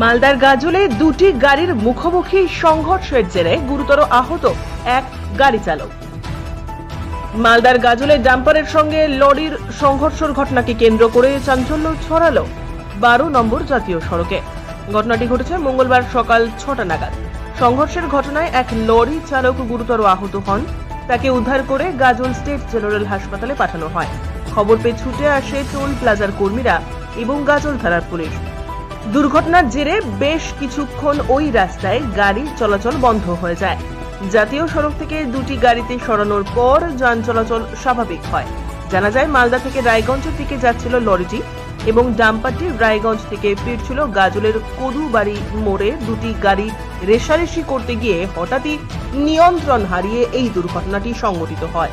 মালদার গাজলে দুটি গাড়ির মুখোমুখি সংঘর্ষের জেরে গুরুতর আহত এক গাড়ি চালক। মালদার গাজলে ডাম্পারের সঙ্গে লরির সংঘর্ষের ঘটনাকে কেন্দ্র করে চাঞ্চল্য ছড়ালো বারো নম্বর জাতীয় সড়কে। ঘটনাটি ঘটেছে মঙ্গলবার সকাল ছটা নাগাদ। সংঘর্ষের ঘটনায় এক লরি চালক গুরুতর আহত হন। তাকে উদ্ধার করে গাজল স্টেট জেনারেল হাসপাতালে পাঠানো হয়। খবর পেয়ে ছুটে আসে টোল প্লাজার কর্মীরা এবং গাজল থানার পুলিশ। দুর্ঘটনার জেরে বেশ কিছুক্ষণ ওই রাস্তায় গাড়ি চলাচল বন্ধ হয়ে যায়। জাতীয় সড়ক থেকে দুটি গাড়িতে সরানোর পর যান চলাচল স্বাভাবিক হয়। জানা যায়, মালদা থেকে রায়গঞ্জের দিকে যাচ্ছিল লরিটি এবং ডাম্পারটি রায়গঞ্জ থেকে ফিরছিল গাজলের কদুবাড়ি মোড়ে দুটি গাড়ি রেশারেশি করতে গিয়ে হঠাৎই নিয়ন্ত্রণ হারিয়ে এই দুর্ঘটনাটি সংঘটিত হয়।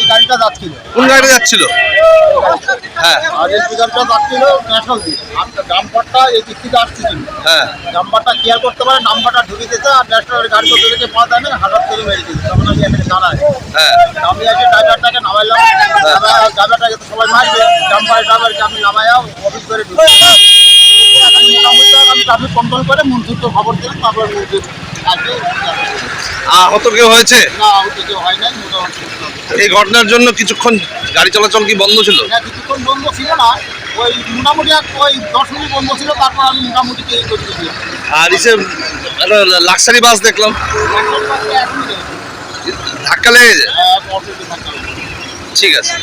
এই গাড়িটা যাচ্ছিল? কোন যাচ্ছিল? হ্যাঁ। আর এই পিকারটা যাচ্ছিল ন্যাশনাল দিয়ে আর ডাম্পারটা এই দিক থেকে আসছিল হ্যাঁ। করতে পারে আর ন্যাশনাল গাড়ি করতে না করে মেরে দিতে তখন আমি এখানে দাঁড়াই। হ্যাঁ। আমি ড্রাইভারটাকে নামাইলাম। ড্রাইভারটাকে তো সবাই মারবে। ডাম্পারের ড্রাইভারকে আমি নামাইয়া অফিস করে ঢুকে এখন ট্রাফিক কন্ট্রোল করে মন্ত্রিত্ব খবর দিলাম তারপর মন্ত্রী আজকে আহত কেউ হয়েছে? না আহত কেউ হয় নাই মোটামুটি। এই ঘটনার জন্য কিছুক্ষণ গাড়ি চলাচল কি বন্ধ ছিল? না কিছুক্ষণ বন্ধ ছিল না। ওই মোটামুটি ওই দশ মিনিট বন্ধ ছিল তারপর আমি মোটামুটি এই করে দিয়েছিলাম আর ইসে লাক্সারি বাস দেখলাম। ধাক্কা লেগেছে। ঠিক আছে।